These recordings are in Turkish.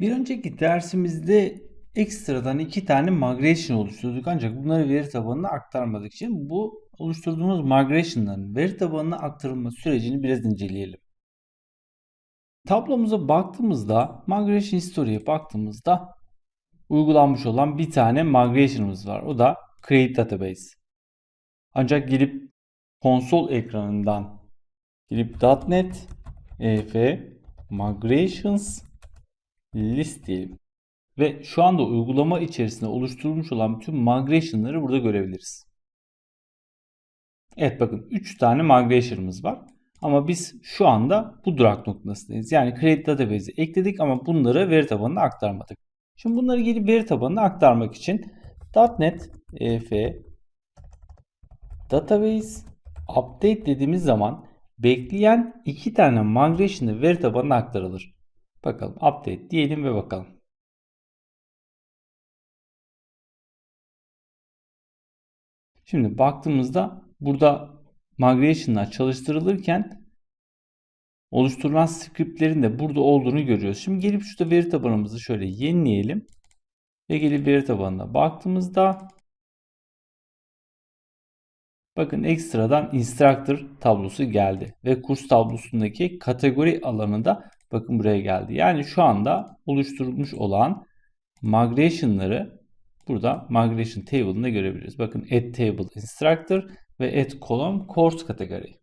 Bir önceki dersimizde ekstradan iki tane migration oluşturduk ancak bunları veri tabanına aktarmadık için bu oluşturduğumuz migration'ların veri tabanına aktarılma sürecini biraz inceleyelim. Tablomuza baktığımızda migration history'e baktığımızda uygulanmış olan bir tane migration'ımız var. O da create database. Ancak gelip konsol ekranından gelip .NET EF migrations list diyelim. Ve şu anda uygulama içerisinde oluşturulmuş olan bütün migration'ları burada görebiliriz. Evet bakın 3 tane migration'ımız var. Ama biz şu anda bu durak noktasındayız. Yani create database'i ekledik ama bunları veri tabanına aktarmadık. Şimdi bunları gelip veri tabanına aktarmak için .NET EF database update dediğimiz zaman bekleyen iki tane migration'ı veri tabanına aktarılır. Bakalım update diyelim ve bakalım. Şimdi baktığımızda burada migration'lar çalıştırılırken oluşturulan scriptlerin de burada olduğunu görüyoruz. Şimdi gelip şurada veri tabanımızı şöyle yenileyelim. Ve gelip veri tabanına baktığımızda bakın ekstradan instructor tablosu geldi. Ve kurs tablosundaki kategori alanında bakın buraya geldi. Yani şu anda oluşturulmuş olan migration'ları burada migration table'ında görebiliriz. Bakın add table instructor ve add column course kategori.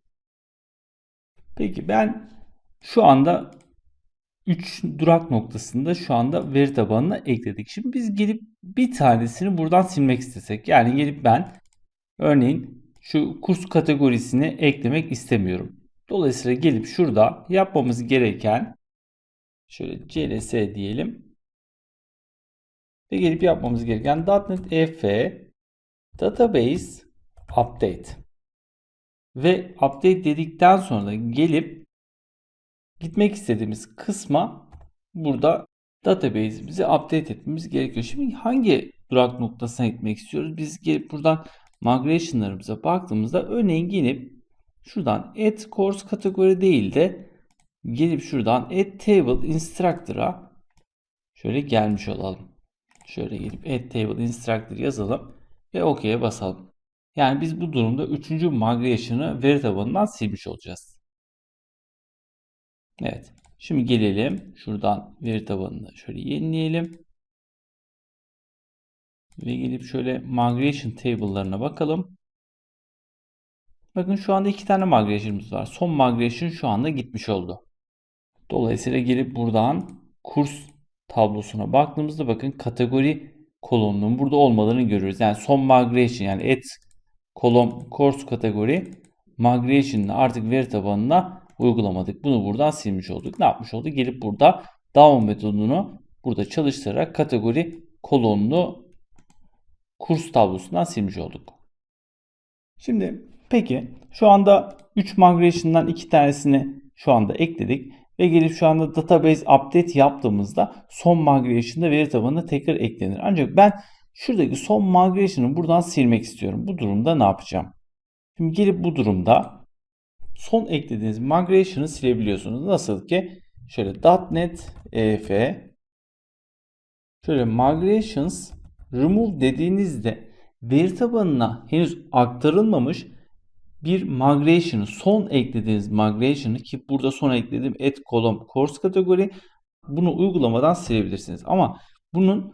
Peki ben şu anda 3 durak noktasında şu anda veri tabanına ekledik. Şimdi biz gelip bir tanesini buradan silmek istesek. Yani gelip ben örneğin şu kurs kategorisini eklemek istemiyorum. Dolayısıyla gelip şurada yapmamız gereken şöyle cls diyelim. Ve gelip yapmamız gereken .NET EF database update. Ve update dedikten sonra gelip gitmek istediğimiz kısma burada database'imizi update etmemiz gerekiyor. Şimdi hangi durak noktasına gitmek istiyoruz? Biz gelip buradan migration'larımıza baktığımızda örneğin gelip şuradan add course kategori değil de gelip şuradan add table instructor'a şöyle gelmiş olalım. Şöyle gelip add table instructor yazalım ve OK'ye basalım. Yani biz bu durumda 3. migration'ı veri tabanından silmiş olacağız. Evet. Şimdi gelelim. Şuradan veri tabanını şöyle yenileyelim. Ve gelip şöyle migration table'larına bakalım. Bakın şu anda iki tane migration'ımız var. Son migration şu anda gitmiş oldu. Dolayısıyla gelip buradan kurs tablosuna baktığımızda bakın kategori kolonunun burada olmadığını görüyoruz. Yani son migration yani add kolon course kategori migration'ını artık veri tabanına uygulamadık. Bunu buradan silmiş olduk. Ne yapmış olduk? Gelip burada down metodunu burada çalıştırarak kategori kolonunu kurs tablosundan silmiş olduk. Şimdi peki şu anda 3 migration'dan 2 tanesini şu anda ekledik ve gelip şu anda database update yaptığımızda son migration'da veri tabanına tekrar eklenir. Ancak ben şuradaki son migration'ı buradan silmek istiyorum. Bu durumda ne yapacağım? Şimdi gelip bu durumda son eklediğiniz migration'ı silebiliyorsunuz. Nasıl ki şöyle .NET EF şöyle migrations remove dediğinizde veri tabanına henüz aktarılmamış bir migration'ı son eklediğiniz migration'ı ki burada son eklediğim add column course kategori bunu uygulamadan silebilirsiniz. Ama bunun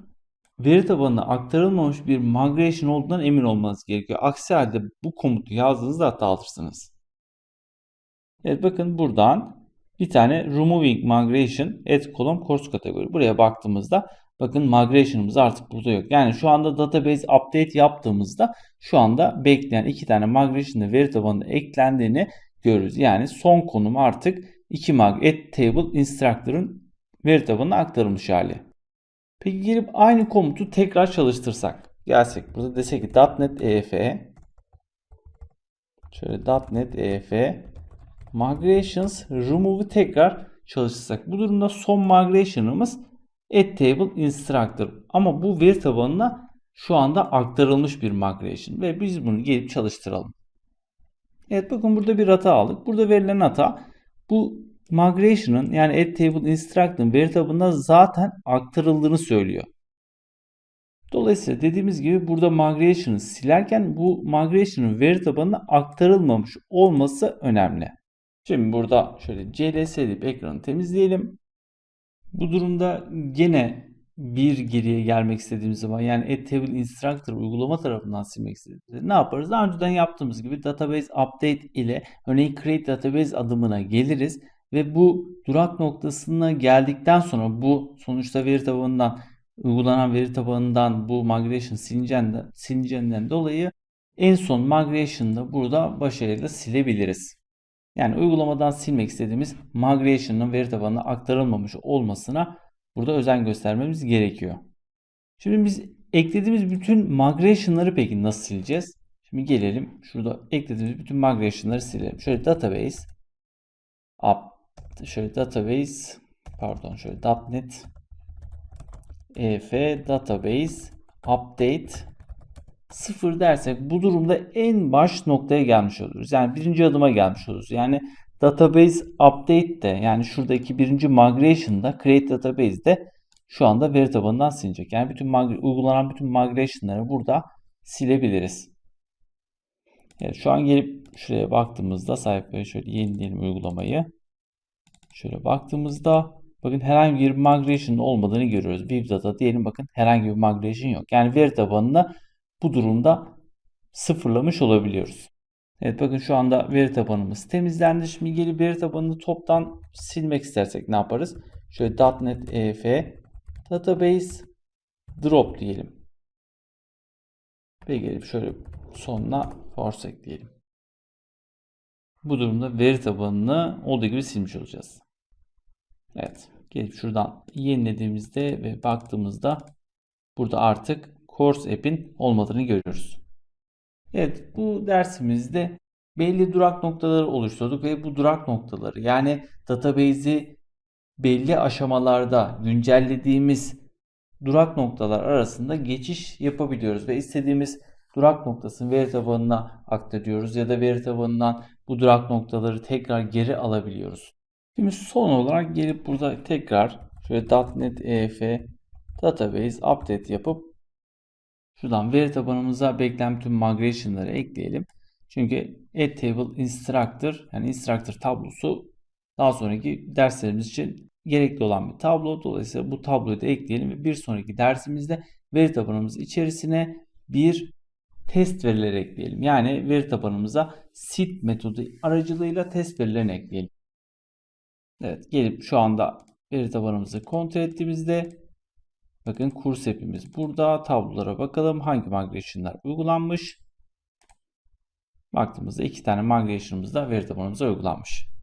veri tabanına aktarılmamış bir migration olduğundan emin olmanız gerekiyor. Aksi halde bu komutu yazdığınızda hata alırsınız. Evet bakın buradan bir tane removing migration add column course kategori. Buraya baktığımızda bakın migration'ımız artık burada yok. Yani şu anda database update yaptığımızda şu anda bekleyen iki tane migration'da veri tabanına eklendiğini görürüz. Yani son konum artık 2 mag add table instructor'ın veri tabanına aktarılmış hali. Peki gelip aynı komutu tekrar çalıştırsak. Gelsek burada desek ki .NET EF şöyle .NET EF migrations remove'u tekrar çalıştırsak. Bu durumda son migration'ımız add table instructor. Ama bu veri tabanına şu anda aktarılmış bir migration ve biz bunu gelip çalıştıralım. Evet bakın burada bir hata aldık. Burada verilen hata bu migration'ın yani add table instruct'ın veri tabanına zaten aktarıldığını söylüyor. Dolayısıyla dediğimiz gibi burada migration'ı silerken bu migration'ın veri tabanına aktarılmamış olması önemli. Şimdi burada şöyle cls deyip ekranı temizleyelim. Bu durumda gene bir geriye gelmek istediğimiz zaman yani add table instructor uygulama tarafından silmek istediğimizde ne yaparız? Daha önceden yaptığımız gibi database update ile örneğin create database adımına geliriz ve bu durak noktasına geldikten sonra bu sonuçta veri tabanından uygulanan veri tabanından bu migration silineceğinden, silineceğinden dolayı en son migration'da burada başarıyla silebiliriz. Yani uygulamadan silmek istediğimiz migration'ın veri tabanına aktarılmamış olmasına burada özen göstermemiz gerekiyor. Şimdi biz eklediğimiz bütün migration'ları peki nasıl sileceğiz? Şimdi gelelim şurada eklediğimiz bütün migration'ları silelim. Şöyle database up şöyle database pardon şöyle .NET ef database update 0 dersek bu durumda en baş noktaya gelmiş oluruz. Yani birinci adıma gelmiş oluruz. Yani database update de yani şuradaki birinci migration'da create database de şu anda veri tabanından silinecek. Yani bütün uygulanan bütün migration'ları burada silebiliriz. Evet, şu an gelip şuraya baktığımızda sayfaya şöyle yenileyelim uygulamayı. Şöyle baktığımızda bakın herhangi bir migration olmadığını görüyoruz. View data diyelim bakın herhangi bir migration yok. Yani veri tabanını bu durumda sıfırlamış olabiliyoruz. Evet bakın şu anda veri tabanımız temizlendi. Şimdi gelip veri tabanını toptan silmek istersek ne yaparız? Şöyle .NET EF database drop diyelim. Ve gelip şöyle sonuna force ekleyelim. Bu durumda veri tabanını olduğu gibi silmiş olacağız. Evet. Gelip şuradan yenilediğimizde ve baktığımızda burada artık Course App'in olmadığını görüyoruz. Evet bu dersimizde belli durak noktaları oluşturduk ve bu durak noktaları yani database'i belli aşamalarda güncellediğimiz durak noktalar arasında geçiş yapabiliyoruz ve istediğimiz durak noktasını veri tabanına aktarıyoruz ya da veri tabanından bu durak noktaları tekrar geri alabiliyoruz. Şimdi son olarak gelip burada tekrar şöyle .NET EF database update yapıp şuradan veri tabanımıza beklenen tüm migration'ları ekleyelim. Çünkü add table instructor yani instructor tablosu daha sonraki derslerimiz için gerekli olan bir tablo. Dolayısıyla bu tabloyu da ekleyelim ve bir sonraki dersimizde veri tabanımız içerisine bir test verileri ekleyelim. Yani veri tabanımıza sit metodu aracılığıyla test verilerini ekleyelim. Evet gelip şu anda veri tabanımızı kontrol ettiğimizde bakın kurs hepimiz burada. Tablolara bakalım hangi migration'lar uygulanmış. Baktığımızda iki tane migration'ımız da veri uygulanmış.